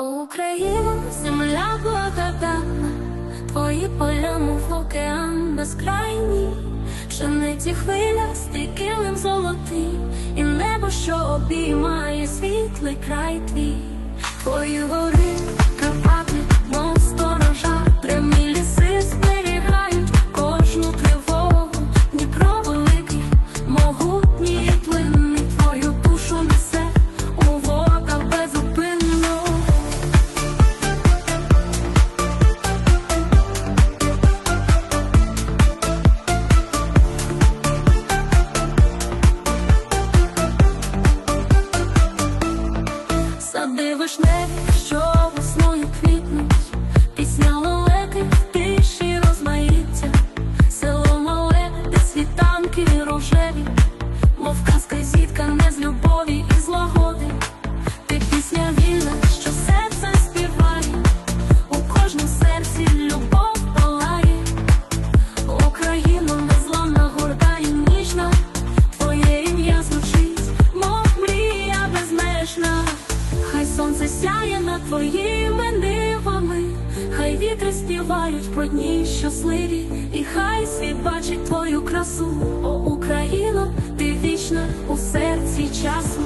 Україна, земля благода, твої поля, мов океан безкрайній, Пшениці хвиля з стикилим золотий, і небо, що обіймає світлий край твій, твої гори, кривати, мов сторожа. Вітає над твоїми нивами, хай вітри співають про дні щасливі, і хай світ бачить твою красу, о Україно, ти вічна у серці часу.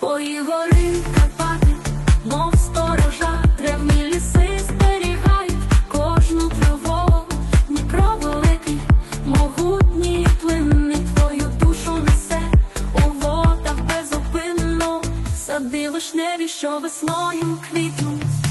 Твої гори садили шневі, що весною квітнуть.